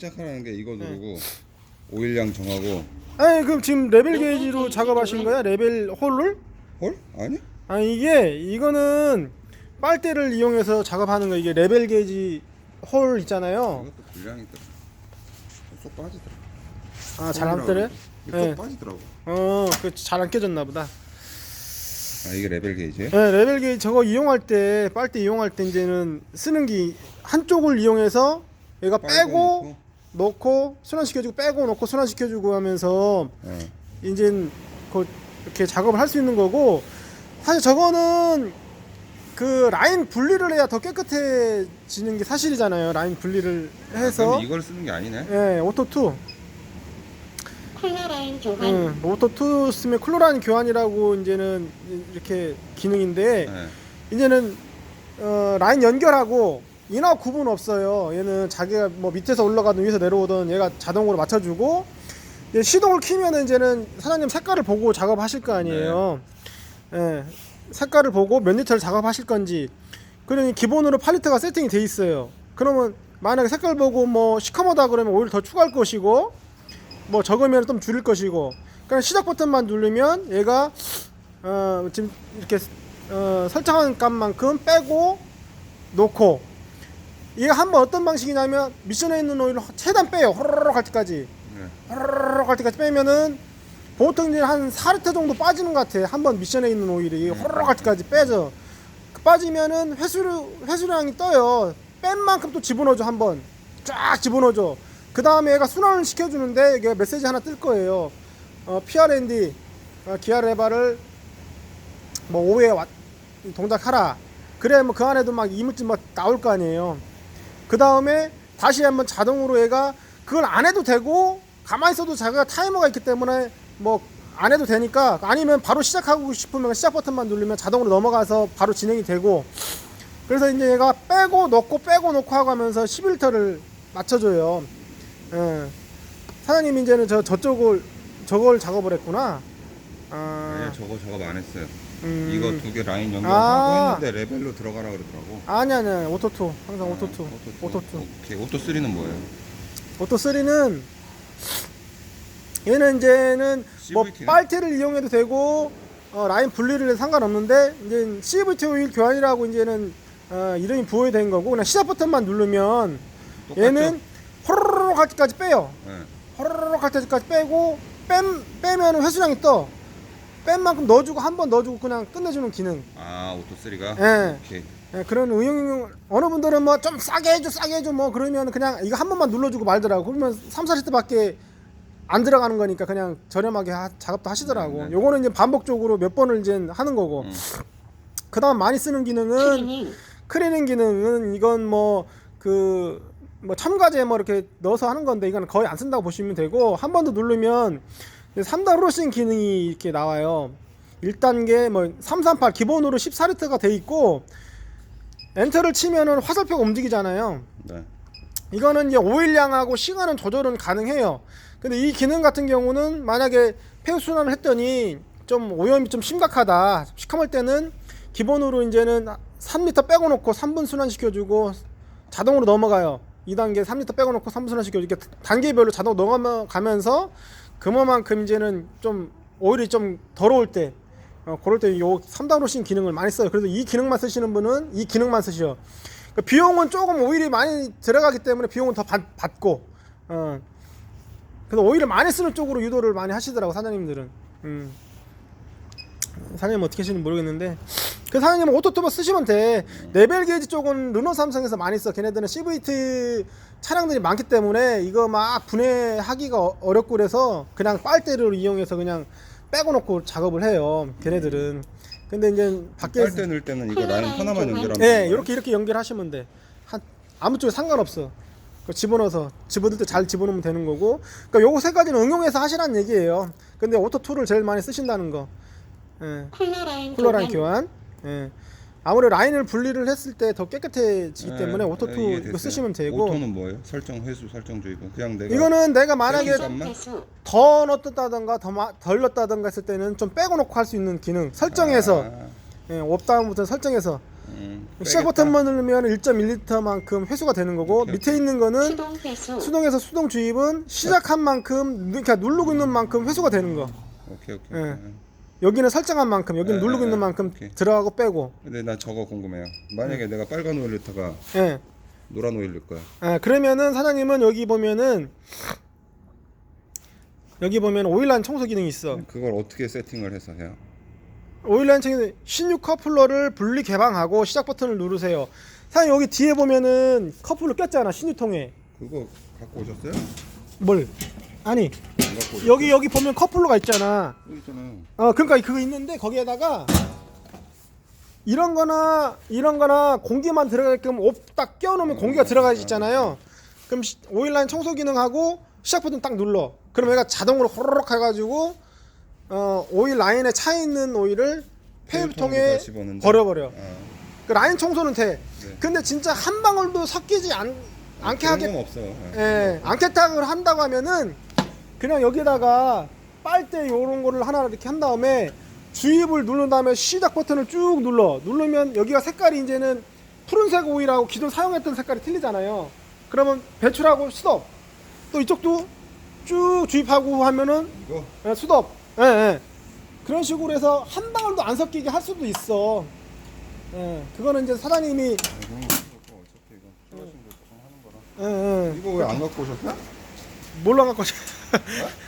시작하라는 게 이거 네. 누르고 오일량 정하고 아니 그럼 지금 레벨 게이지로 작업하신 거야? 레벨 홀을? 헐? 아니? 아니 이게 이거는 빨대를 이용해서 작업하는 거 이게 레벨 게이지 홀 있잖아요. 이것도 분량이 들어 쏙 빠지더라 아 잘 안. 이게 네. 쏙 빠지더라고 어, 그 잘 안 깨졌나 보다. 아 이게 레벨 게이지야? 네, 레벨 게이지 저거 이용할 때 빨대 이용할 때 이제는 쓰는 게 한쪽을 이용해서 얘가 빼고 놓고 순환시켜주고 빼고 놓고 순환시켜주고 하면서 어. 이제 그 이렇게 작업을 할 수 있는 거고 사실 저거는 그 라인 분리를 해야 더 깨끗해지는 게 사실이잖아요. 라인 분리를 해서 그럼 이걸 쓰는 게 아니네? 예, 오토 2 콜라 라인 교환 응, 오토 2 쓰면 클로라인 교환이라고 이제는 이렇게 기능인데 네. 이제는 어, 라인 연결하고 인하 구분 없어요. 얘는 자기가 뭐 밑에서 올라가든 위에서 내려오든 얘가 자동으로 맞춰주고 시동을 키면 이제는 사장님 색깔을 보고 작업하실 거 아니에요. 예, 색깔을 보고 몇 리터를 작업하실 건지 그러니 기본으로 8리터가 세팅이 돼 있어요. 그러면 만약에 색깔 보고 뭐 시커멓다 그러면 오일 더 추가할 것이고 뭐 적으면 좀 줄일 것이고 그냥 시작 버튼만 누르면 얘가 어, 지금 이렇게 어, 설정한 값만큼 빼고 놓고 이게 한번 어떤 방식이냐면 미션에 있는 오일을 최대한 빼요. 호로록 할 때까지. 네. 호로록 할 때까지 빼면은 보통 이제 한 4리터 정도 빠지는 것 같아 한번 미션에 있는 오일이 호로록 할 때까지 빼져 그 빠지면은 회수 회수량이 떠요. 뺀 만큼 또 집어넣어줘 한번. 쫙 집어넣어줘. 그 다음에 얘가 순환을 시켜주는데 이게 메시지 하나 뜰 거예요. 어, PRND 어, 기아 레바를 뭐 5회 왔, 동작하라. 그래 뭐 그 안에도 막 이물질 막 나올 거 아니에요 그 다음에 다시 한번 자동으로 얘가 그걸 안 해도 되고 가만히 있어도 자기가 타이머가 있기 때문에 뭐 안 해도 되니까 아니면 바로 시작하고 싶으면 시작 버튼만 누르면 자동으로 넘어가서 바로 진행이 되고 그래서 이제 얘가 빼고 넣고 빼고 넣고 하고 하면서 11터를 맞춰줘요. 예. 사장님 이제는 저 저쪽을 저걸 작업을 했구나. 아, 아니 저거 작업 안 했어요 음. 이거 두 개 라인 연결하고 아. 했는데 레벨로 들어가라 그러더라고 아니 아니 아니 오토2 항상 오토2 오토2 오토2 오케이 오토 3는 뭐예요? 오토3는 얘는 이제는 뭐 CVT 는? 빨대를 이용해도 되고 어, 라인 분리를 해도 상관없는데 이제 CVT 오일 교환이라고 이제는 어, 이름이 부여된 거고 그냥 시작 버튼만 누르면 똑같죠? 얘는 호로록 할 때까지 빼요 네. 호로록 할 때까지 빼고 뺀, 빼면 회수량이 떠 뺀 만큼 넣어주고 한 번 넣어주고 그냥 끝내주는 기능 아 오토3가? 예. 오케이 예, 그런 응용 어느 분들은 뭐 좀 싸게 해줘 싸게 해줘 뭐 그러면 그냥 이거 한 번만 눌러주고 말더라고 그러면 3, 40대밖에 안 들어가는 거니까 그냥 저렴하게 하- 작업도 하시더라고 네. 요거는 이제 반복적으로 몇 번을 이제 하는 거고 음. 그 다음 많이 쓰는 기능은 크리닝 기능은 이건 뭐 그 뭐 첨가제 뭐 이렇게 넣어서 하는 건데 이건 거의 안 쓴다고 보시면 되고 한 번 더 누르면 3단 후러싱 기능이 이렇게 나와요 1단계 뭐 338 기본으로 14리터가 돼 있고 엔터를 치면은 화살표가 움직이잖아요 네. 이거는 이제 오일량하고 시간은 조절은 가능해요. 근데 이 기능 같은 경우는 만약에 폐유 순환을 했더니 좀 오염이 좀 심각하다. 시커멀 때는 기본으로 이제는 3리터 빼고 놓고 3분 순환 시켜주고 자동으로 넘어가요. 2단계 3리터 빼고 놓고 3분 순환 시켜주고 이렇게 단계별로 자동 넘어가면서 그만큼 이제는 좀 오일이 좀 더러울 때 어, 그럴 때 요 3단 로싱 기능을 많이 써요. 그래서 이 기능만 쓰시는 분은 이 기능만 쓰시오. 그 비용은 조금 오일이 많이 들어가기 때문에 비용은 더 받, 받고 어. 그래서 오일을 많이 쓰는 쪽으로 유도를 많이 하시더라고 사장님들은 음. 사장님 어떻게 하시는지 모르겠는데 그 사장님은 오토토버 쓰시면 돼 레벨 게이지 쪽은 르노 삼성에서 많이 써 걔네들은 CVT 차량들이 많기 때문에 이거 막 분해하기가 어- 어렵고 그래서 그냥 빨대를 이용해서 그냥 빼고 놓고 작업을 해요 걔네들은 근데 이제 밖에 빨대 넣을 때는 이거 라인 하나만 연결하면 예, 되는 이렇게 이렇게 연결하시면 돼. 한 아무 쪽에 상관없어. 그 집어넣어서 집어들 때 잘 집어넣으면 되는 거고. 그러니까 요거 세 가지는 응용해서 하시라는 얘기예요. 근데 오토 2를 제일 많이 쓰신다는 거. 예. 라인 쿨러라인 교환 교환. 예. 아무래도 라인을 분리를 했을 때 더 깨끗해지기 네, 때문에 오토 2 네, 이게 이거 됐어요. 쓰시면 되고. 오토는 뭐예요? 설정 회수 설정 주의보 그냥 내가 이거는 내가 만약에? 회수 더 넣었다던가 더 마- 덜 넣었다던가 했을 때는 좀 빼고 놓고 할 수 있는 기능 설정해서 아, 예, 업다운부터 설정해서 음, 시작 빼겠다. 버튼만 누르면 1.1리터만큼 회수가 되는 거고 오케이, 밑에 있는 거는 수동 회수 수동에서 수동 주입은 시작한 만큼 그러니까 누르고 있는 만큼 회수가 되는 거. 오케이 오케이. 예. 오케이. 여기는 설정한 만큼 여기는 예, 누르고 예, 있는 예. 만큼 오케이. 들어가고 빼고. 근데 나 저거 궁금해요. 만약에 내가 빨간 오일 넣다가 예. 노란 오일 넣을 거야. 예, 그러면은 사장님은 여기 보면은 여기 보면 오일란 청소 기능이 있어. 그걸 어떻게 세팅을 해서 해요? 오일란 청소 신유 커플러를 분리 개방하고 시작 버튼을 누르세요. 사장님 여기 뒤에 보면은 커플러 꼈잖아 신유통에. 그거 갖고 오셨어요? 뭘? 아니 안 갖고 오셨어요? 여기 여기 보면 커플러가 있잖아. 여기 있잖아요. 어 그러니까 그거 있는데 거기에다가 이런 거나 이런 거나 공기만 들어가게끔 옷딱 껴놓으면 공기가 들어가 있잖아요 그럼 시- 오일라인 청소 기능하고 시작 버튼 딱 눌러 그럼 얘가 자동으로 호로록 해가지고 어 오일 라인에 차 있는 오일을 집어넣는다? 버려버려 아, 그 라인 청소는 돼 네. 근데 진짜 한 방울도 섞이지 않, 않게 그런 하게 건 없어. 예. 예, 안케탁을 한다고 하면은 그냥 여기다가 빨대 요런 거를 하나 이렇게 한 다음에 주입을 누른 다음에 시작 버튼을 쭉 눌러. 누르면 여기가 색깔이 이제는 푸른색 오일하고 기존 사용했던 색깔이 틀리잖아요. 그러면 배출하고 스톱 또 이쪽도 쭉 주입하고 하면은 이거? 예, 스톱 예, 예. 그런 식으로 해서 한 방울도 안 섞이게 할 수도 있어. 예, 그거는 이제 사장님이 이거 어차피 이거 조금 하는 거라. 예, 예. 이거 왜 안 갖고 오셨어요? 뭘로 갖고 오셨-